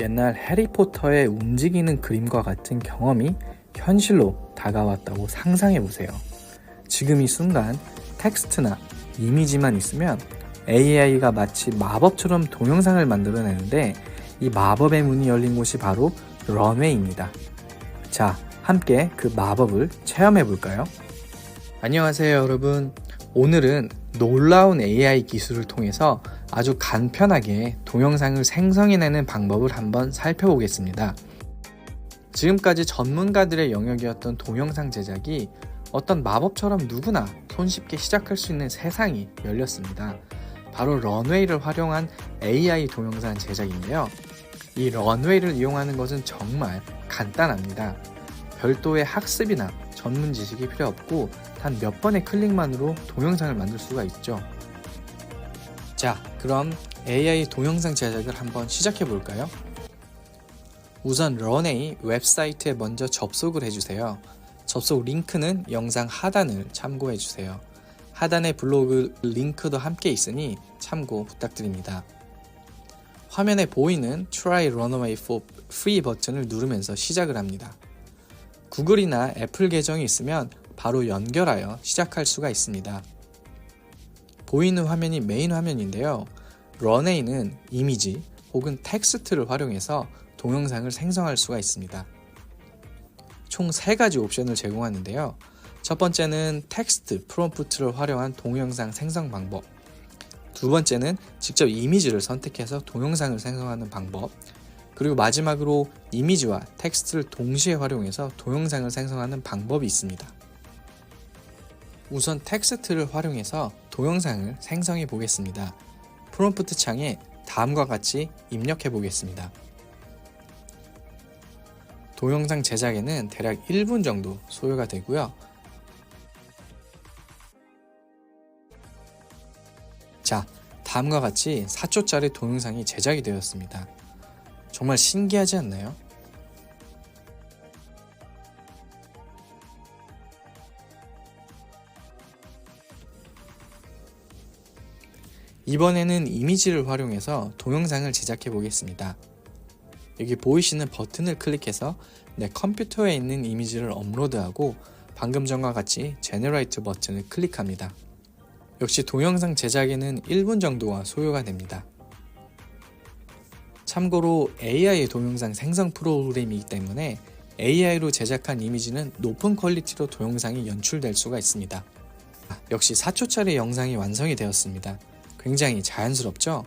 옛날 해리포터의 움직이는 그림과 같은 경험이 현실로 다가왔다고 상상해 보세요. 지금 이 순간 텍스트나 이미지만 있으면 AI가 마치 마법처럼 동영상을 만들어내는데 이 마법의 문이 열린 곳이 바로 런웨이입니다. 자, 함께 그 마법을 체험해 볼까요? 안녕하세요, 여러분. 오늘은 놀라운 AI 기술을 통해서 아주 간편하게 동영상을 생성해내는 방법을 한번 살펴보겠습니다. 지금까지 전문가들의 영역이었던 동영상 제작이 어떤 마법처럼 누구나 손쉽게 시작할 수 있는 세상이 열렸습니다. 바로 런웨이를 활용한 AI 동영상 제작인데요. 이 런웨이를 이용하는 것은 정말 간단합니다. 별도의 학습이나 전문 지식이 필요 없고 단 몇 번의 클릭만으로 동영상을 만들 수가 있죠. 자, 그럼 AI 동영상 제작을 한번 시작해 볼까요? 우선 런웨이 웹사이트에 먼저 접속을 해주세요. 접속 링크는 영상 하단을 참고해 주세요. 하단에 블로그 링크도 함께 있으니 참고 부탁드립니다. 화면에 보이는 Try Runaway for Free 버튼을 누르면서 시작을 합니다. 구글이나 애플 계정이 있으면 바로 연결하여 시작할 수가 있습니다. 보이는 화면이 메인 화면인데요. 런웨이는 이미지 혹은 텍스트를 활용해서 동영상을 생성할 수가 있습니다. 총 3가지 옵션을 제공하는데요. 첫 번째는 텍스트 프롬프트를 활용한 동영상 생성 방법. 두 번째는 직접 이미지를 선택해서 동영상을 생성하는 방법. 그리고 마지막으로 이미지와 텍스트를 동시에 활용해서 동영상을 생성하는 방법이 있습니다. 우선 텍스트를 활용해서 동영상을 생성해 보겠습니다. 프롬프트 창에 다음과 같이 입력해 보겠습니다. 동영상 제작에는 대략 1분 정도 소요가 되고요. 자, 다음과 같이 4초짜리 동영상이 제작이 되었습니다. 정말 신기하지 않나요? 이번에는 이미지를 활용해서 동영상을 제작해 보겠습니다. 여기 보이시는 버튼을 클릭해서 내 컴퓨터에 있는 이미지를 업로드하고 방금 전과 같이 제너레이트 버튼을 클릭합니다. 역시 동영상 제작에는 1분 정도가 소요가 됩니다. 참고로 AI 동영상 생성 프로그램이기 때문에 AI로 제작한 이미지는 높은 퀄리티로 동영상이 연출될 수가 있습니다. 역시 4초짜리 영상이 완성이 되었습니다. 굉장히 자연스럽죠?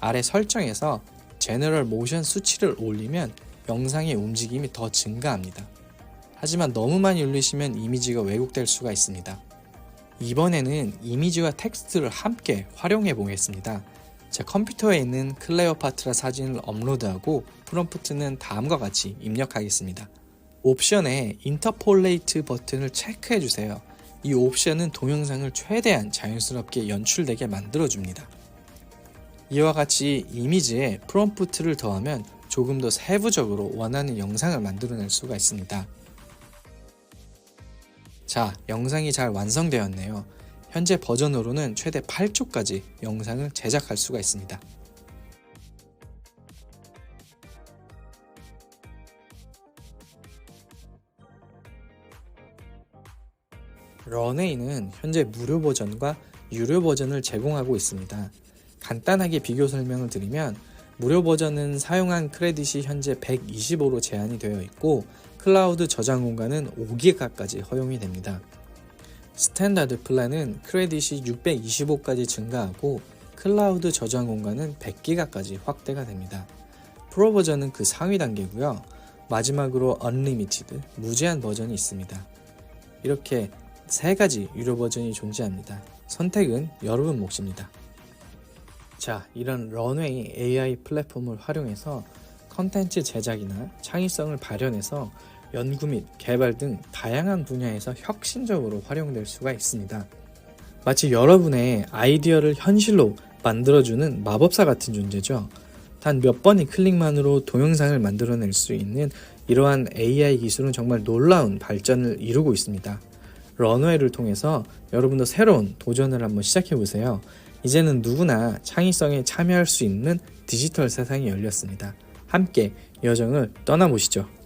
아래 설정에서 제너럴 모션 수치를 올리면 영상의 움직임이 더 증가합니다. 하지만 너무 많이 올리시면 이미지가 왜곡될 수가 있습니다. 이번에는 이미지와 텍스트를 함께 활용해 보겠습니다. 제 컴퓨터에 있는 클레오파트라 사진을 업로드하고 프롬프트는 다음과 같이 입력하겠습니다. 옵션에 인터폴레이트 버튼을 체크해 주세요. 이 옵션은 동영상을 최대한 자연스럽게 연출되게 만들어줍니다. 이와 같이 이미지에 프롬프트를 더하면 조금 더 세부적으로 원하는 영상을 만들어낼 수가 있습니다. 자, 영상이 잘 완성되었네요. 현재 버전으로는 최대 8초까지 영상을 제작할 수가 있습니다. 런웨이는 현재 무료 버전과 유료 버전을 제공하고 있습니다. 간단하게 비교 설명을 드리면 무료 버전은 사용한 크레딧이 현재 125로 제한이 되어 있고 클라우드 저장 공간은 5기가까지 허용이 됩니다. 스탠다드 플랜은 크레딧이 625까지 증가하고 클라우드 저장 공간은 100기가까지 확대가 됩니다. 프로 버전은 그 상위 단계고요. 마지막으로 언리미티드 무제한 버전이 있습니다. 이렇게 세 가지 유료 버전이 존재합니다. 선택은 여러분 몫입니다. 자, 이런 런웨이 AI 플랫폼을 활용해서 컨텐츠 제작이나 창의성을 발현해서 연구 및 개발 등 다양한 분야에서 혁신적으로 활용될 수가 있습니다. 마치 여러분의 아이디어를 현실로 만들어주는 마법사 같은 존재죠. 단 몇 번의 클릭만으로 동영상을 만들어낼 수 있는 이러한 AI 기술은 정말 놀라운 발전을 이루고 있습니다. 런웨이를 통해서 여러분도 새로운 도전을 한번 시작해 보세요. 이제는 누구나 창의성에 참여할 수 있는 디지털 세상이 열렸습니다. 함께 여정을 떠나보시죠.